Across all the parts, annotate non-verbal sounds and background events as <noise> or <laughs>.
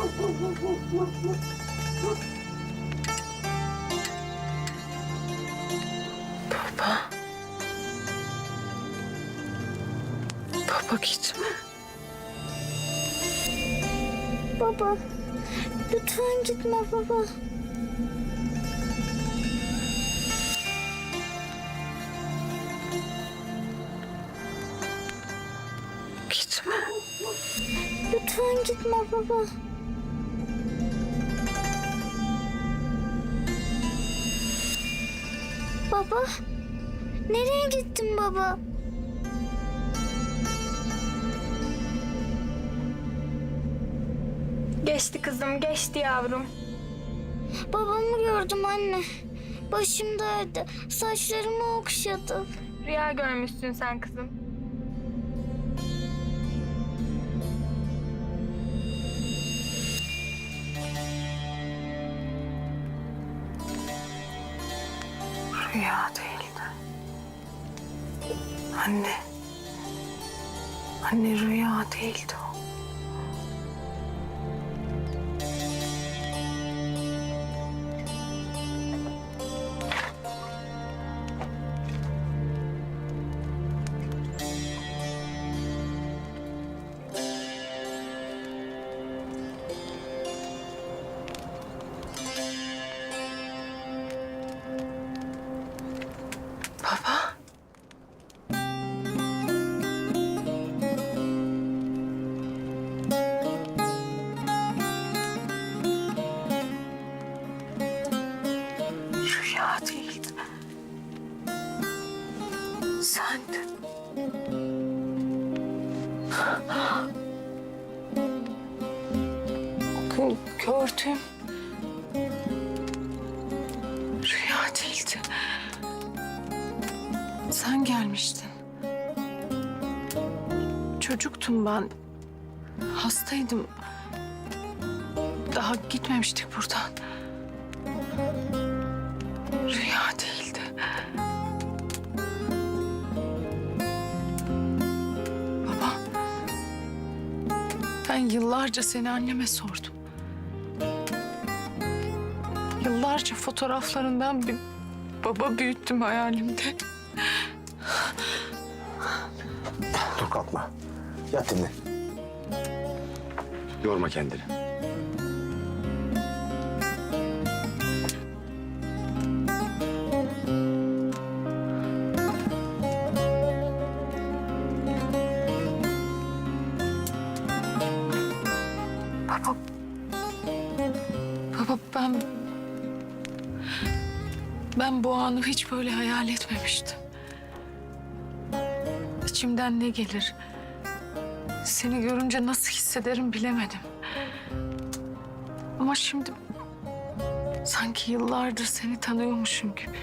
Baba. Baba gitme. Baba, lütfen gitme baba. Gitme. Lütfen gitme baba. Baba, nereye gittin baba? Geçti kızım, geçti yavrum. Babamı gördüm anne. Başımdaydı. Saçlarımı okşadı. Rüya görmüşsün sen kızım. Rüya değildi. Anne. Anne rüya değildi Rüya değildi. Sendin. Gö- Gördüm. Rüya değildi. Sen gelmiştin. Çocuktum ben. Hastaydım. Daha gitmemiştik buradan. Rüya değildi. Baba. Ben yıllarca seni anneme sordum. Yıllarca fotoğraflarından bir baba büyüttüm hayalimde. Dur kalkma. Yat dinle. Yorma kendini. Ben... Ben bu anı hiç böyle hayal etmemiştim. İçimden ne gelir? Seni görünce nasıl hissederim bilemedim. Ama şimdi sanki yıllardır seni tanıyormuşum gibi.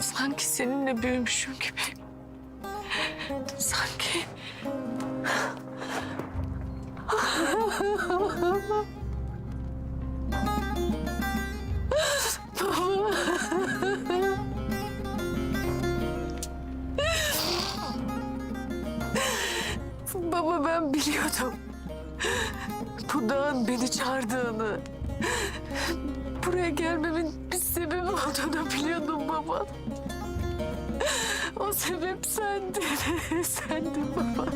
Sanki seninle büyümüşüm gibi. Sanki Baba ben biliyordum. Bu dağın beni çağırdığını, buraya gelmemin bir sebebi olduğunu biliyordum baba. O sebep sendin, <laughs> sendin baba.